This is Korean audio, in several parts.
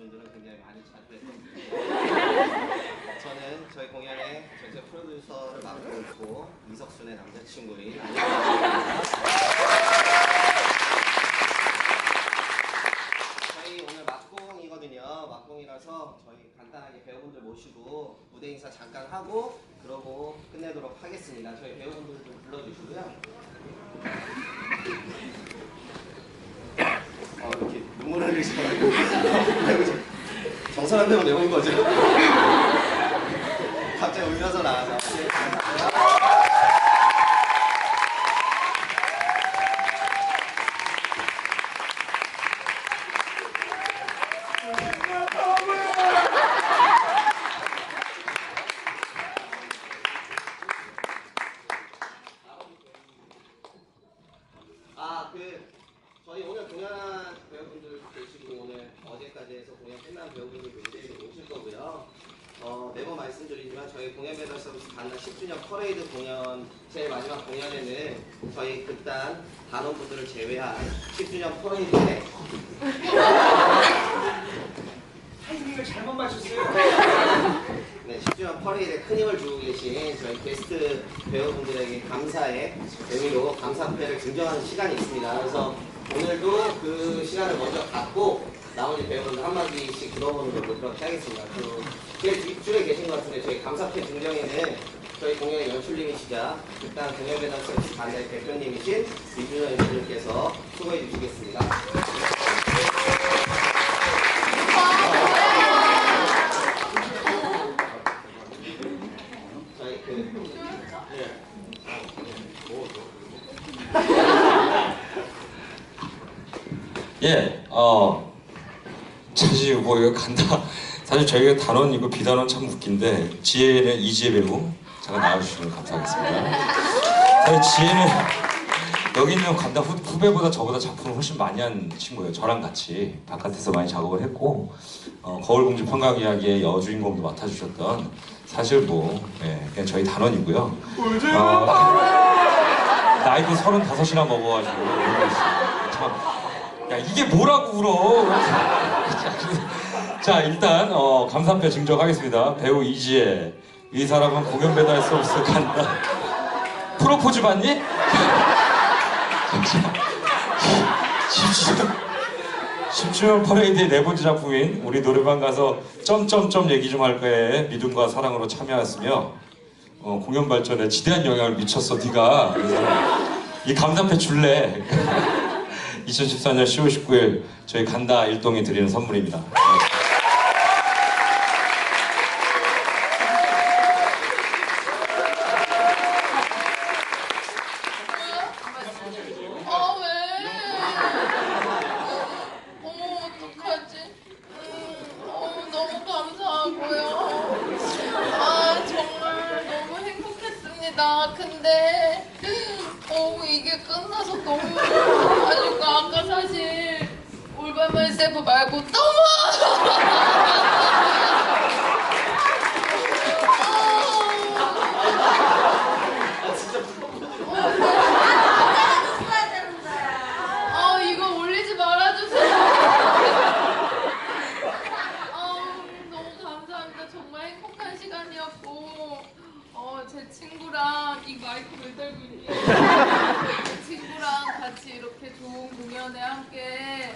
분들은 굉장히 많이 자주 했거든요. 저는 저희 공연의 전체 프로듀서를 맡고 있고 이석순의 남자친구인 안녕하십니까. 저희 오늘 막공이거든요. 막공이라서 저희 간단하게 배우분들 모시고 무대 인사 잠깐 하고 그러고 끝내도록 하겠습니다. 저희 배우분들 좀 불러주시고요. 어, 이렇게 눈물 흘리시더라고요. 정선한 배우 내온 거죠? 갑자기 울면서 나와서. 네, 감사합니다. 아, 그 저희 오늘 공연한 배우분들 계시고 오늘 어제까지 해서 공연 끝난 배우분들 굉장히 오실 거고요. 어, 매번 말씀드리지만 저희 공연 배달 서비스 단나 10주년 퍼레이드 공연 제일 마지막 공연에는 저희 극단 단원분들을 제외한 10주년 퍼레이드에 타이밍을 잘못 맞췄어요. 네, 10주년 퍼레이드에 큰 힘을 주고 계신 저희 게스트 배우분들에게 감사의 의미로 감사패를 증정하는 시간이 있습니다. 그래서 오늘도 그 시간을 먼저 갖고 나머지 배우분들 한마디씩 들어보는 걸로 그렇게 하겠습니다. 그제 뒷줄에 계신 것 같은데 저희 감사패 증정에는 저희 공연의 연출님이시자 일단 공연배당 서비스 관내 대표님이신 이준현 연출님께서 수고해 주시겠습니다. 저희 그 네. 예, 어, 사실 뭐 이거 간다. 사실 저희가 단원이고 비단원 참 웃긴데 지혜는 이지혜 배우 잠깐 나와주시면 감사하겠습니다. 사실 지혜는 여기 있는 간다 후, 후배보다 저보다 작품을 훨씬 많이 한 친구예요. 저랑 같이 바깥에서 많이 작업을 했고 어, 거울공주 평강 이야기의 여주인공도 맡아주셨던 사실 뭐 예, 그냥 저희 단원이고요. 어, 나이도 서른다섯이나 먹어가지고. 참. 야 이게 뭐라고 울어? 자 일단 어, 감사패 증정하겠습니다. 배우 이지혜 이 사람은 공연 배달 서비스 간다. 프로포즈 받니? 10주년 10주년 퍼레이드의 네 번째 작품인 우리 노래방 가서 점점점 얘기 좀할 거에 믿음과 사랑으로 참여했으며 어, 공연 발전에 지대한 영향을 미쳤어 네가 이 감사패 줄래 2014년 10월 19일 저희 간다 일동이 드리는 선물입니다. 네. 아 왜? 어머 어떡하지? 음, 어, 너무 감사하고요. 아 정말 너무 행복했습니다. 근데 어 이게 끝나서 너무 아직 아까 사실 올바말 세브 말고 너무 아 진짜 프로포즈 아 이거 올리지 말아주세요. 아 너무 감사합니다. 정말 행복한 시간이었고 어, 제 친구랑 이 마이크 왜 달고 있니? 제 친구랑 같이 이렇게 좋은 공연에 함께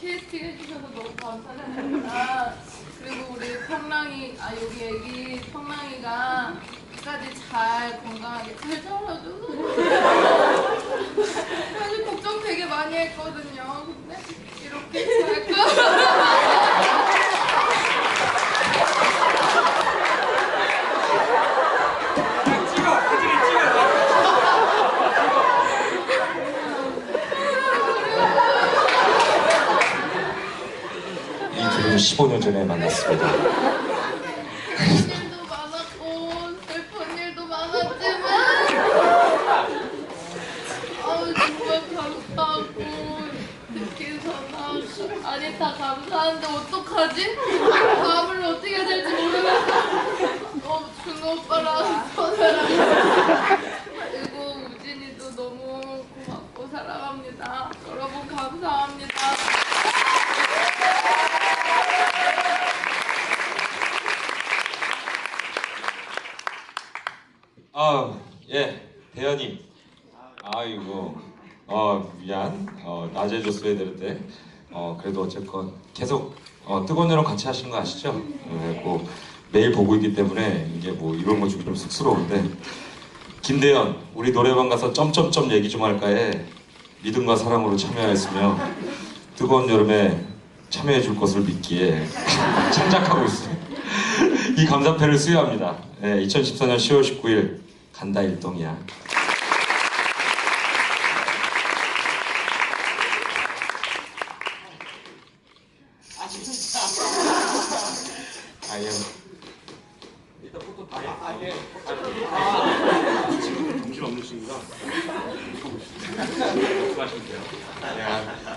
캐스팅 해주셔서 너무 감사드립니다. 그리고 우리 평랑이 아 여기 애기 평랑이가 끝까지 잘 건강하게 잘 자라줘서 사실 걱정 되게 많이 했거든요. 근데 이렇게 잘 까. 찍어, 사진을 찍어. 이 둘은 15년 전에 만났습니다. 좋은 일도 많았고 슬픈 일도 많았지만 아우 정말 감사하고 특히 저는 아니 다 감사한데 어떡하지? 마음을 어떻게 해야 될지 모르겠어. 어 준호 오빠랑 선우랑 그리고 우진이도 너무 고맙고 사랑합니다. 여러분 감사합니다. 아, 예, 대현이. 아이고, 어 미안. 어 낮에 줬어야 되는데. 어 그래도 어쨌건 계속 어, 뜨거운 여름 같이 하시는 거 아시죠? 네, 뭐 매일 보고 있기 때문에 이게 뭐 이런 거 좀 쑥스러운데. 김대현, 우리 노래방 가서 점점점 얘기 좀 할까에 믿음과 사랑으로 참여하였으며 뜨거운 여름에 참여해 줄 것을 믿기에 창작하고 있어요. 이 감사패를 수여합니다. 네, 2014년 10월 19일 간다 일동이야. 아 진짜. 아예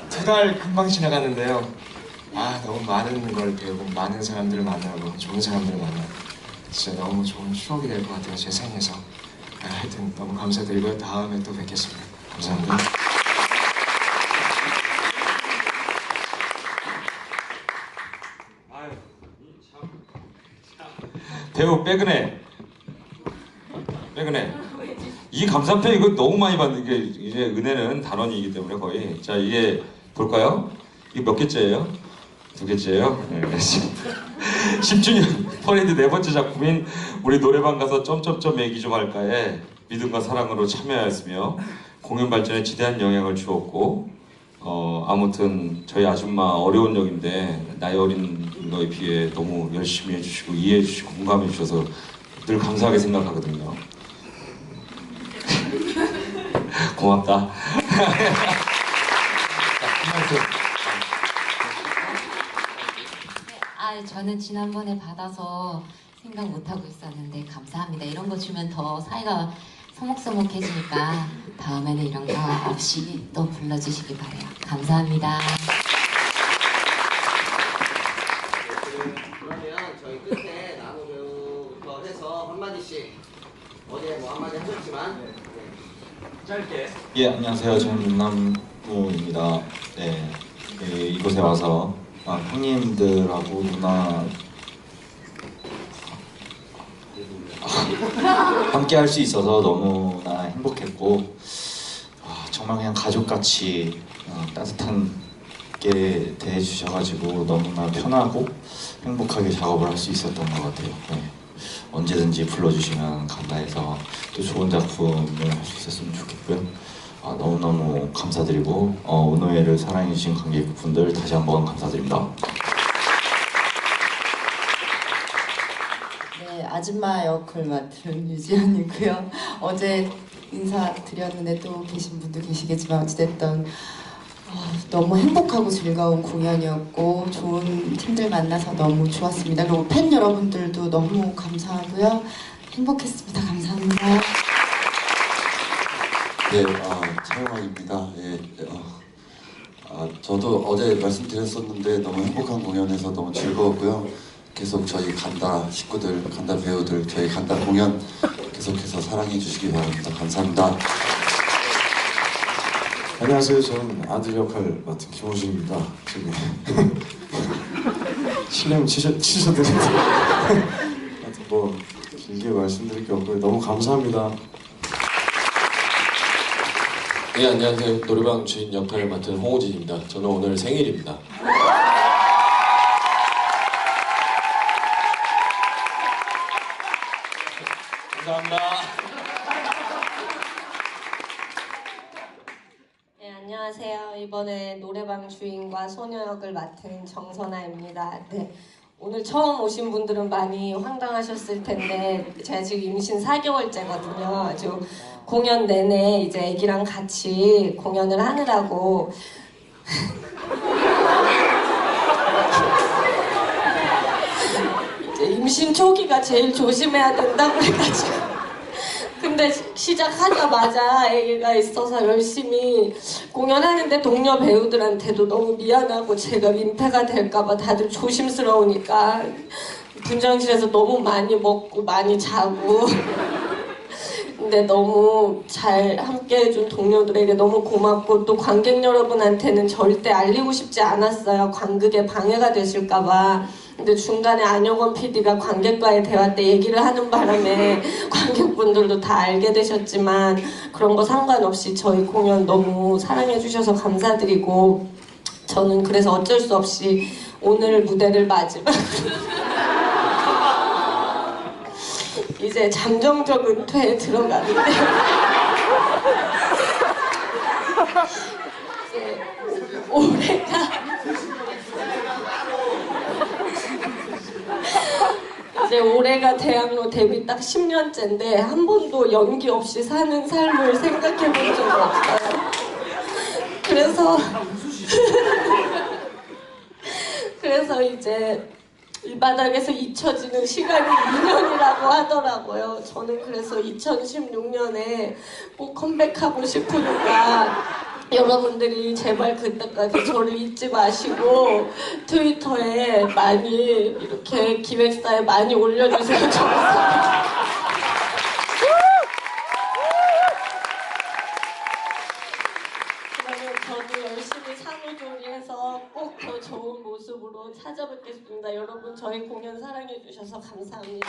두달 금방 지나갔는데요. 아 너무 많은 걸 배우고 많은 사람들을 만나고 좋은 사람들을 만나고 진짜 너무 좋은 추억이 될 것 같아요 제 생에서. 아, 하여튼 너무 감사드리고요 다음에 또 뵙겠습니다. 감사합니다. 배우 빼그네 빼그네 이 감사패 이거 너무 많이 받는 게 이제 은혜는 단원이기 때문에 거의 자 이게 볼까요? 이게 몇 개째예요? 두 개째예요? 네, 10주년 퍼레이드 네 번째 작품인 우리 노래방 가서 점점점 얘기 좀 할까에 믿음과 사랑으로 참여하였으며 공연 발전에 지대한 영향을 주었고 어 아무튼 저희 아줌마 어려운 역인데 나이 어린 너에 비해 너무 열심히 해주시고 이해해주시고 공감해주셔서 늘 감사하게 생각하거든요. 고맙다. 아, 저는 지난번에 받아서 생각 못 하고 있었는데 감사합니다. 이런 거 주면 더 사이가 서먹서먹해지니까 다음에는 이런 거 없이 또 불러주시기 바래요. 감사합니다. 그러면 저희 끝에 나노 배우부터 해서 한마디씩 어제 뭐 한마디 하셨지만 네. 짧게. 예, 안녕하세요. 저는 윤남무입니다. 네, 그 이곳에 와서 아, 형님들하고 누나 함께 할 수 있어서 너무나 행복했고 아, 정말 그냥 가족같이 어, 따뜻하게 대해주셔가지고 너무나 편하고 행복하게 작업을 할 수 있었던 것 같아요. 네. 언제든지 불러주시면 감사해서 또 좋은 작품을 할 수 있었으면 좋겠고요. 아, 너무너무 감사드리고 어, 은호회를 사랑해주신 관객분들 다시 한번 감사드립니다. 네, 아줌마 역을 맡은 유지연이고요. 어제 인사드렸는데 또 계신 분도 계시겠지만 어찌됐든 어, 너무 행복하고 즐거운 공연이었고 좋은 팀들 만나서 너무 좋았습니다. 그리고 팬 여러분들도 너무 감사하고요. 행복했습니다. 감사합니다. 네, 아, 차영학입니다. 예, 어, 아, 저도 어제 말씀드렸었는데 너무 행복한 공연에서 너무 즐거웠고요. 계속 저희 간다 식구들, 간다 배우들, 저희 간다 공연 계속해서 사랑해 주시기 바랍니다. 감사합니다. 안녕하세요. 저는 아들 역할 맡은 김호준입니다. 저기 실례면 치셔 하여튼 뭐 길게 말씀드릴 게 없고요. 너무 감사합니다. 네 안녕하세요 노래방 주인 역할을 맡은 홍호진입니다 저는 오늘 생일입니다 감사합니다. 네, 안녕하세요. 이번에 노래방 주인과 소녀 역을 맡은 정선아입니다. 네. 오늘 처음 오신 분들은 많이 황당하셨을 텐데 제가 지금 임신 4개월째거든요. 아주 공연 내내 이제 아기랑 같이 공연을 하느라고 임신 초기가 제일 조심해야 된다고 해가지고 근데 시- 시작하자마자 아기가 있어서 열심히 공연하는데 동료 배우들한테도 너무 미안하고 제가 민폐가 될까봐 다들 조심스러우니까 분장실에서 너무 많이 먹고 많이 자고 근데 너무 잘 함께 해준 동료들에게 너무 고맙고 또 관객 여러분한테는 절대 알리고 싶지 않았어요. 관극에 방해가 되실까봐. 근데 중간에 안영원 PD가 관객과의 대화 때 얘기를 하는 바람에 관객분 분들도 다 알게 되셨지만 그런 거 상관없이 저희 공연 너무 사랑해 주셔서 감사드리고 저는 그래서 어쩔 수 없이 오늘 무대를 마지막으로 이제 잠정적 은퇴에 들어가는데 올해가 이제 올해가 대학로 데뷔 딱 10년째인데 한 번도 연기 없이 사는 삶을 생각해 본 적이 없어요. 그래서 그래서 이제 이 바닥에서 잊혀지는 시간이 2년이라고 하더라고요. 저는 그래서 2016년에 꼭 컴백하고 싶으니까 여러분들이 제발 그때까지 저를 잊지 마시고 트위터에 많이 이렇게 기획사에 많이 올려주세요. 그러면 저도 열심히 산후조리해서 꼭 더 좋은 모습으로 찾아뵙겠습니다. 여러분 저희 공연 사랑해 주셔서 감사합니다.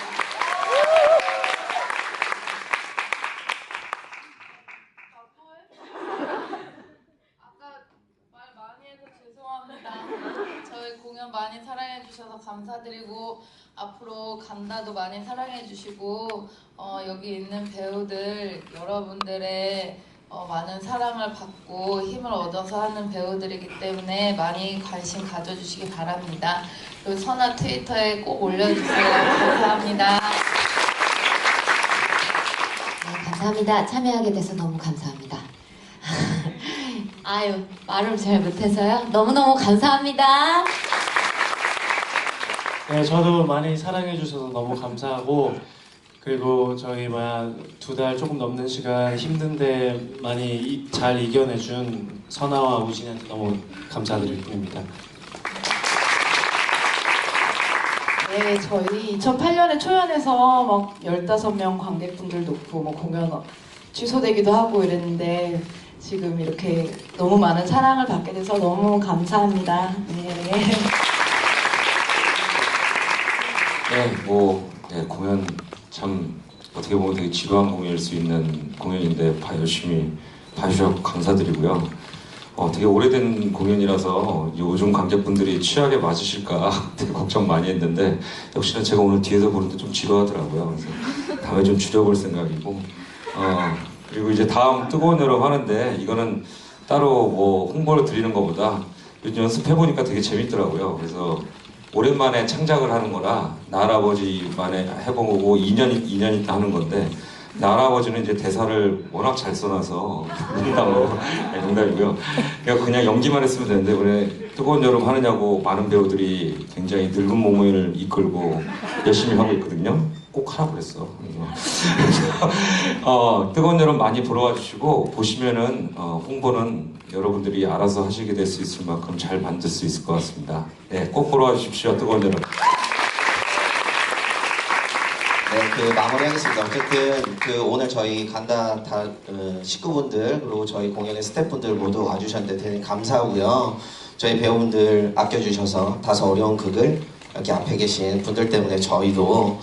아까 말 많이 해서 죄송합니다. 저희 공연 많이 사랑해 주셔서 감사드리고 앞으로 간다도 많이 사랑해 주시고 어, 여기 있는 배우들 여러분들의 어, 많은 사랑을 받고 힘을 얻어서 하는 배우들이기 때문에 많이 관심 가져주시기 바랍니다. 그리고 선아 트위터에 꼭 올려주세요. 감사합니다. 네, 감사합니다. 참여하게 돼서 너무 감사합니다. 아유, 말을 잘 못해서요. 너무너무 감사합니다. 네, 저도 많이 사랑해 주셔서 너무 감사하고 그리고 저희 뭐야 두 달 조금 넘는 시간 힘든데 많이 이- 잘 이겨내준 선아와 우진한테 너무 감사드릴 뿐입니다. 네, 저희 2008년에 초연해서 막 15명 관객분들 놓고 뭐 공연 취소되기도 하고 이랬는데 지금 이렇게 너무 많은 사랑을 받게 돼서 너무 감사합니다. 네. 네, 뭐 네, 공연 참 어떻게 보면 되게 지루한 공연일 수 있는 공연인데 봐- 열심히 봐주셔서 감사드리고요. 어, 되게 오래된 공연이라서 요즘 관객분들이 취하게 맞으실까 되게 걱정 많이 했는데 역시나 제가 오늘 뒤에서 보는데 좀 지루하더라고요. 그래서 다음에 좀 줄여볼 생각이고 어, 그리고 이제 다음 뜨거운 여름 하는데 이거는 따로 뭐 홍보를 드리는 것보다 요즘 연습해 보니까 되게 재밌더라고요. 그래서 오랜만에 창작을 하는 거라 나할아버지만에 해본 거고 2년 2년 있다 하는 건데 나할아버지는 이제 대사를 워낙 잘 써놔서 농담으로 아니, 농담이고요. 그냥 그냥 연기만 했으면 되는데 이번에 뜨거운 여름 하느냐고 많은 배우들이 굉장히 늙은 몸을 이끌고 열심히 하고 있거든요. 꼭 하라고 그랬어. 어, 뜨거운 여름 많이 보러 와주시고 보시면은 어, 홍보는 여러분들이 알아서 하시게 될 수 있을 만큼 잘 만들 수 있을 것 같습니다. 네, 꼭 보러 와주십시오. 뜨거운 여름. 네, 그 마무리하겠습니다. 어쨌든 그 오늘 저희 간다 다 어, 식구분들 그리고 저희 공연의 스태프분들 모두 와주셨는데 대단히 감사하고요. 저희 배우분들 아껴주셔서 다소 어려운 극을 여기 앞에 계신 분들 때문에 저희도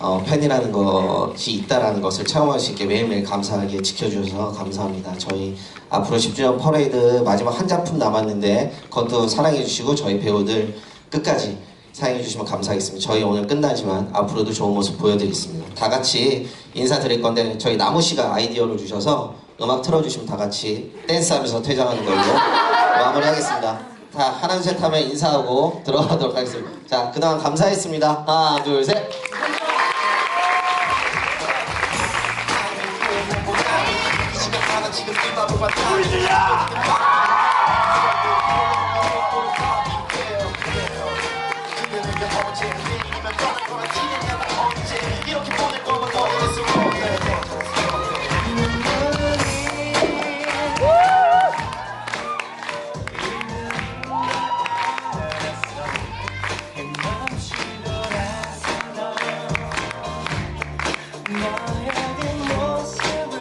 어, 팬이라는 것이 있다라는 것을 체험할 수 있게 매일매일 감사하게 지켜주셔서 감사합니다. 저희 앞으로 10주년 퍼레이드 마지막 한 작품 남았는데 그것도 사랑해주시고 저희 배우들 끝까지 사랑해주시면 감사하겠습니다. 저희 오늘 끝나지만 앞으로도 좋은 모습 보여드리겠습니다. 다 같이 인사드릴 건데 저희 나무 씨가 아이디어를 주셔서 음악 틀어주시면 다 같이 댄스하면서 퇴장하는 걸로 마무리하겠습니다. 다 하나 둘 셋 하면 인사하고 들어가도록 하겠습니다. 자 그동안 감사했습니다. 하나 둘 셋. 거면